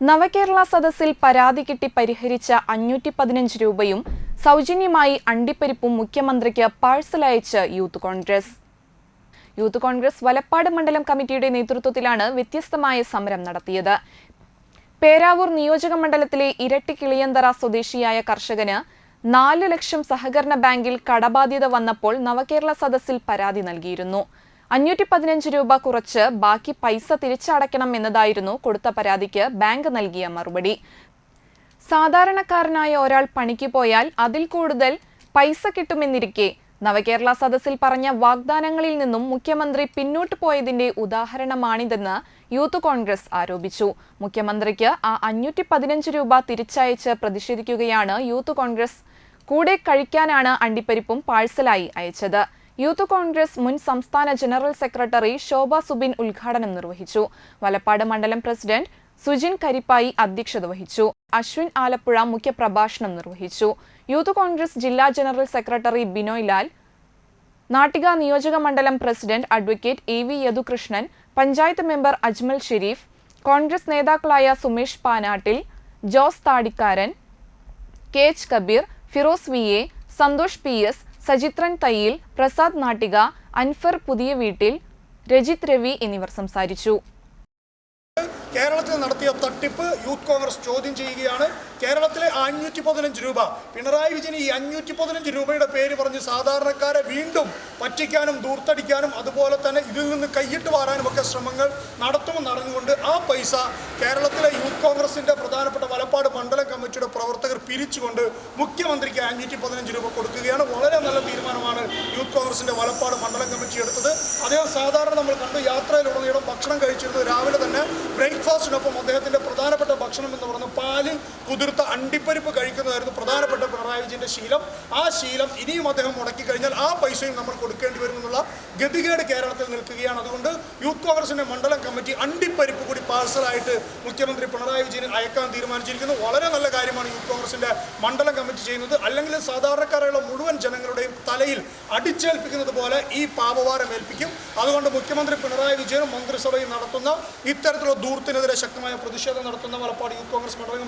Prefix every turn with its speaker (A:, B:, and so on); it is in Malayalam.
A: നവകേരള സദസ്സിൽ പരാതി കിട്ടി പരിഹരിച്ച അഞ്ഞൂറ്റി പതിനഞ്ച് രൂപയും സൗജന്യമായി അണ്ടിപ്പരിപ്പും മുഖ്യമന്ത്രിക്ക് പാഴ്സൽ അയച്ച് Youth Congress. Youth Congress Valappad മണ്ഡലം കമ്മിറ്റിയുടെ നേതൃത്വത്തിലാണ് വ്യത്യസ്തമായ സമരം നടത്തിയത്. പേരാവൂർ നിയോജക മണ്ഡലത്തിലെ ഇരട്ടി കിളിയന്തറ സ്വദേശിയായ കർഷകന് നാല് ലക്ഷം സഹകരണ ബാങ്കിൽ കടബാധ്യത വന്നപ്പോൾ നവകേരള സദസ്സിൽ പരാതി നൽകിയിരുന്നു. അഞ്ഞൂറ്റി പതിനഞ്ച് രൂപ കുറച്ച് ബാക്കി പൈസ തിരിച്ചടയ്ക്കണം എന്നതായിരുന്നു കൊടുത്ത പരാതിക്ക് ബാങ്ക് നൽകിയ മറുപടി. സാധാരണക്കാരനായ ഒരാൾ പണിക്ക് പോയാൽ അതിൽ കൂടുതൽ പൈസ കിട്ടുമെന്നിരിക്കെ നവകേരള സദസ്സിൽ പറഞ്ഞ വാഗ്ദാനങ്ങളിൽ നിന്നും മുഖ്യമന്ത്രി പിന്നോട്ട് പോയതിന്റെ ഉദാഹരണമാണിതെന്ന് യൂത്ത് കോൺഗ്രസ് ആരോപിച്ചു. മുഖ്യമന്ത്രിക്ക് ആ അഞ്ഞൂറ്റി പതിനഞ്ച് രൂപ തിരിച്ചയച്ച് പ്രതിഷേധിക്കുകയാണ് യൂത്ത് കോൺഗ്രസ്. കൂടെ കഴിക്കാനാണ് അണ്ടിപ്പരിപ്പും പാഴ്സലായി അയച്ചത്. യൂത്ത് കോൺഗ്രസ് മുൻ സംസ്ഥാന ജനറൽ സെക്രട്ടറി ശോഭ സുബിൻ ഉദ്ഘാടനം നിർവഹിച്ചു. വലപ്പാട് മണ്ഡലം പ്രസിഡന്റ് സുജിൻ കരിപ്പായി അധ്യക്ഷത വഹിച്ചു. അശ്വിൻ ആലപ്പുഴ മുഖ്യപ്രഭാഷണം നിർവഹിച്ചു. യൂത്ത് കോൺഗ്രസ് ജില്ലാ ജനറൽ സെക്രട്ടറി ബിനോയ് ലാൽ നാട്ടിക നിയോജക മണ്ഡലം president advocate A V Yadukrishnan panchayat member Ajmal Sherif Congress നേതാക്കളായ Sumesh Panattil Jose Thadikkaran K H Kabeer Firoz V A Santhosh P S Sajithran Thayyil Prasad Nattika Anfar Puthiya Veettil Rajith Ravi എന്നിവർ സംസാരിച്ചു.
B: കേരളത്തിൽ നടത്തിയ തട്ടിപ്പ് യൂത്ത് കോൺഗ്രസ് ചോദ്യം ചെയ്യുകയാണ്. കേരളത്തിലെ അഞ്ഞൂറ്റി പതിനഞ്ച് രൂപ. പിണറായി വിജയൻ ഈ അഞ്ഞൂറ്റി പതിനഞ്ച് രൂപയുടെ പേര് പറഞ്ഞ് സാധാരണക്കാരെ വീണ്ടും പറ്റിക്കാനും ദൂർത്തടിക്കാനും അതുപോലെ തന്നെ നിന്ന് കൈയിട്ട് വാരാനും ഒക്കെ ശ്രമങ്ങൾ നടത്തുമെന്ന് അറിഞ്ഞുകൊണ്ട് ആ പൈസ കേരളത്തിലെ യൂത്ത് കോൺഗ്രസിന്റെ പ്രധാനപ്പെട്ട വലപ്പാട് മണ്ഡലം കമ്മിറ്റിയുടെ പ്രവർത്തകർ പിരിച്ചുകൊണ്ട് മുഖ്യമന്ത്രിക്ക് അഞ്ഞൂറ്റി പതിനഞ്ച് രൂപ കൊടുക്കുകയാണ്. വളരെ നല്ല തീരുമാനമാണ് യൂത്ത് കോൺഗ്രസിന്റെ വലപ്പാട് മണ്ഡലം കമ്മിറ്റി എടുത്തത്. അദ്ദേഹം സാധാരണ നമ്മൾ കണ്ടു യാത്രയിലുടനീളം ഭക്ഷണം കഴിച്ചിരുന്നത് രാവിലെ തന്നെ ബ്രേക്ക്ഫാസ്റ്റിനൊപ്പം അദ്ദേഹത്തിന്റെ പ്രധാനപ്പെട്ട ഭക്ഷണം എന്ന് പറയുന്നത് പാലിൽ കുതിർത്ത അണ്ടിപ്പരിപ്പ് കഴിക്കുന്നതായിരുന്നു. പ്രധാനപ്പെട്ട ശീലം. ആ ശീലം ഇനിയും അദ്ദേഹം മുടക്കി കഴിഞ്ഞാൽ ആ പൈസയും നമ്മൾ കൊടുക്കേണ്ടി വരുമെന്നുള്ള ഗതികേട് കേരളത്തിൽ നിൽക്കുകയാണ്. അതുകൊണ്ട് യൂത്ത് കോൺഗ്രസിന്റെ മണ്ഡലം കമ്മിറ്റി അണ്ടിപ്പരിപ്പ് കൂടി പാഴ്സലായിട്ട് മുഖ്യമന്ത്രി പിണറായി വിജയൻ അയക്കാൻ തീരുമാനിച്ചിരിക്കുന്നു. വളരെ നല്ല കാര്യമാണ് യൂത്ത് കോൺഗ്രസിന്റെ മണ്ഡലം കമ്മിറ്റി ചെയ്യുന്നത്. അല്ലെങ്കിൽ സാധാരണക്കാരായുള്ള മുഴുവൻ ജനങ്ങളുടെയും തലയിൽ അടിച്ചേൽപ്പിക്കുന്നത് പോലെ ഈ പാപവാരം ഏൽപ്പിക്കും. അതുകൊണ്ട് മുഖ്യമന്ത്രി പിണറായി വിജയനും മന്ത്രിസഭയും നടത്തുന്ന ഇത്തരത്തിലുള്ള ദൂർത്തിനെതിരെ ശക്തമായ പ്രതിഷേധം നടത്തുന്ന മലപ്പാട് യൂത്ത് കോൺഗ്രസ് മണ്ഡലം